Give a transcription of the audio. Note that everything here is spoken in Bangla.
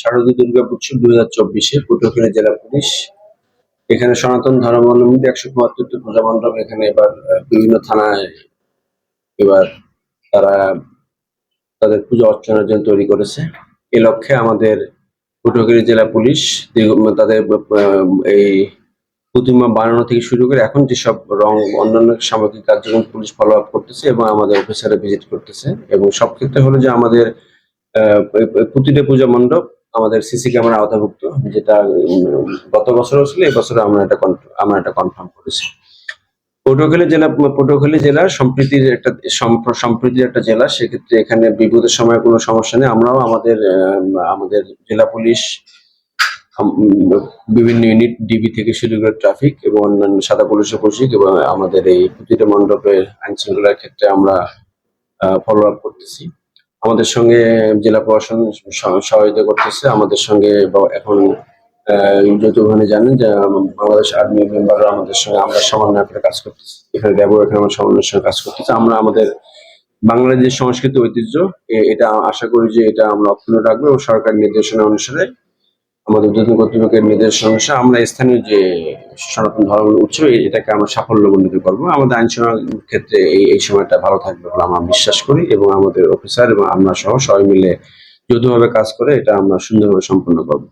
শারদীয় দুর্গা উৎসব দুই হাজার চব্বিশে পটুয়াখালী জেলা পুলিশ। এখানে সনাতন ধর্মাবলম্বী একশো বাহাত্তরটি পূজা মণ্ডপ এখানে এবার বিভিন্ন থানায় এবার তারা তাদের পূজা অর্চনার জন্য তৈরি করেছে। এ লক্ষ্যে আমাদের পটুয়াখালী জেলা পুলিশ তাদের এই প্রতিমা বানানো থেকে শুরু করে এখন যেসব রং, অন্যান্য সামগ্রিক কার্যক্রম পুলিশ ফলো আপ করতেছে এবং আমাদের অফিসারে ভিজিট করতেছে এবং সব ক্ষেত্রে হলো যে আমাদের প্রতিটা পূজা মণ্ডপ আমাদের সিসি ক্যামেরা আওতাভুক্ত, যেটা গত বছর ছিল, এই বছর আমরা এটা আমরা এটা কনফার্ম করেছি। পটুয়াখালী জেলা পটুয়াখালী জেলা সম্প্রীতির একটা সম্প্রীতির একটা জেলা, সেক্ষেত্রে এখানে বিপদের সময় কোনো সমস্যা নেই। আমরাও আমাদের আমাদের জেলা পুলিশ বিভিন্ন ইউনিট ডিবি থেকে শুরু করে ট্রাফিক এবং অন্যান্য সাদা পুলিশের কৌশিক এবং আমাদের এই প্রতিটা মণ্ডপের আইন শৃঙ্খলার ক্ষেত্রে আমরা ফলো আপ করতেছি। আমাদের সঙ্গে জেলা প্রশাসন সহায়তা সহযোগিতা করতেছে। আমাদের সঙ্গে এখন যৌথভাবে জানেন যে বাংলাদেশ আর্মি মেম্বাররা আমাদের সঙ্গে, আমরা সমন্বয় করে কাজ করতেছি। এখানে ব্যবহার এখানে আমরা সমন্বয়ের সঙ্গে কাজ করতেছি। আমরা আমাদের বাংলাদেশ সংস্কৃতি ঐতিহ্য এটা আশা করি যে এটা আমরা অক্ষুণ্ণ রাখব এবং সরকার নির্দেশনা অনুসারে আমাদের দুদিন কর্তৃপক্ষের নির্দেশ অনুসারে আমরা স্থানীয় যে সনাতন ধর্ম উৎসব এটাকে আমরা সাফল্য সাফল্যমণ্ডিত করব। আমাদের আইন সমাজ ক্ষেত্রে এই এই সময়টা ভালো থাকবে বলে আমরা বিশ্বাস করি এবং আমাদের অফিসার এবং আমরা সহ সবাই মিলে যৌথভাবে কাজ করে এটা আমরা সুন্দরভাবে সম্পন্ন করব।